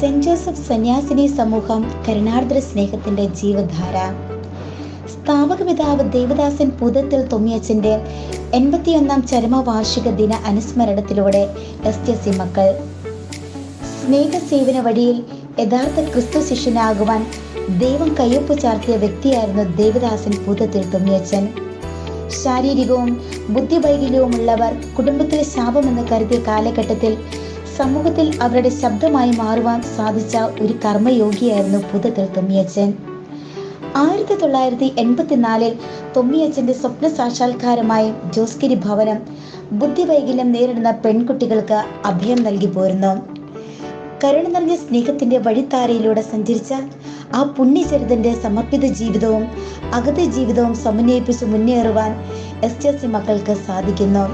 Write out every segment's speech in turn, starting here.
Saint Joseph സന്യാസിനി സമൂഹം കരുണാർദ്ര സ്നേഹത്തിന്റെ ജീവധാര. സ്ഥാപക പിതാവ് ദേവദാസൻ പൂതത്തിൽ തൊമ്മിയച്ചന്റെ എൺപത്തിയൊന്നാം ചരമവാർഷിക ദിന അനുസ്മരണത്തിലൂടെ എസ് ടി സി മക്കൾ. സ്നേഹസേവന വഴിയിൽ യഥാർത്ഥ ക്രിസ്തു ശിഷ്യനാകുവാൻ ദൈവം കയ്യൊപ്പ് ചാർത്തിയ വ്യക്തിയായിരുന്നു ദേവദാസൻ പൂതത്തിൽ തൊമ്മിയച്ചൻ ശാരീരികവും ബുദ്ധിവൈകല്യവുമുള്ളവർ കുടുംബത്തിലെ ശാപമെന്ന് കരുതിയ കാലഘട്ടത്തിൽ സമൂഹത്തിൽ അവരുടെ ശബ്ദമായി മാറുവാൻ സാധിച്ച ഒരു കർമ്മയോഗിയായിരുന്നു പൂതത്തിൽ തൊമ്മിയച്ചൻ ആയിരത്തി തൊള്ളായിരത്തി എൺപത്തിനാലിൽ തൊമ്മിയച്ചന്റെ സ്വപ്ന സാക്ഷാത്കാരമായ ജോസ്കിരി ഭവനം ബുദ്ധിവൈകല്യം നേരിടുന്ന പെൺകുട്ടികൾക്ക് അഭയം നൽകി പോരുന്നു. കരുണ നിറഞ്ഞ സ്നേഹത്തിന്റെ വഴിത്താരയിലൂടെ സഞ്ചരിച്ച ആ പുണ്യചരിതന്റെ സമർപ്പിത ജീവിതവും അഗതി ജീവിതവും സമന്വയിപ്പിച്ച് മുന്നേറുവാൻ എസ് ടി സി മക്കൾക്ക് സാധിക്കുന്നു.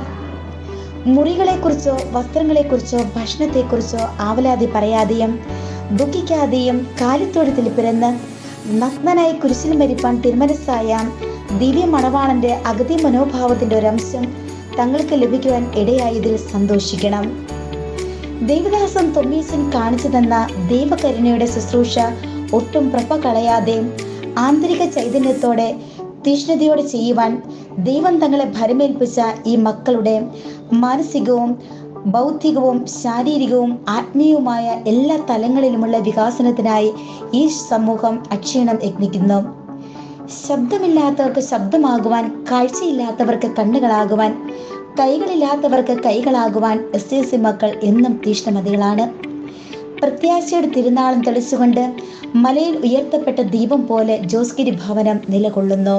മുറികളെക്കുറിച്ചോ വസ്ത്രങ്ങളെക്കുറിച്ചോ ഭക്ഷണത്തെക്കുറിച്ചോ ആവലാതി പറയാതെയും ദുഃഖിക്കാതെയും കാലിത്തൊഴുത്തിൽ പിറന്ന് നഗ്നനായി കുരിശിൽ മരിപ്പാൻ തിരുമനസ്സായ ദിവ്യ മണവാളന്റെ അഗതി മനോഭാവത്തിന്റെ ഒരംശം തങ്ങൾക്ക് ലഭിക്കുവാൻ ഇടയായതിൽ സന്തോഷിക്കണം. ദേവദാസൻ തൊമ്മീസൻ കാണിച്ചു തന്ന ദൈവകരുണയുടെ ശുശ്രൂഷ ഒട്ടും പ്രഭ കളയാതെ ആന്തരിക ചൈതന്യത്തോടെ തീഷ്ണതയോടെ ചെയ്യുവാൻ ദൈവം തങ്ങളെ ഭരമേൽപ്പിച്ച ഈ മക്കളുടെ മാനസികവും ബൗദ്ധികവും ശാരീരികവും ആത്മീയവുമായ എല്ലാ തലങ്ങളിലുമുള്ള വികാസനത്തിനായി ഈ സമൂഹം അക്ഷീണം യത്നിക്കുന്നു ശബ്ദമില്ലാത്തവർക്ക് ശബ്ദമാകുവാൻ കാഴ്ചയില്ലാത്തവർക്ക് കണ്ണുകളാകുവാൻ കൈകളില്ലാത്തവർക്ക് കൈകളാകുവാൻ എസ് എസ് സി മക്കൾ എന്നും തീഷ്ണമതികളാണ്. പ്രത്യാശയുടെ തിരുനാളം തെളിച്ചുകൊണ്ട് മലയിൽ ഉയർത്തപ്പെട്ട ദീപം പോലെ ജോസ്ഗിരി ഭവനം നിലകൊള്ളുന്നു.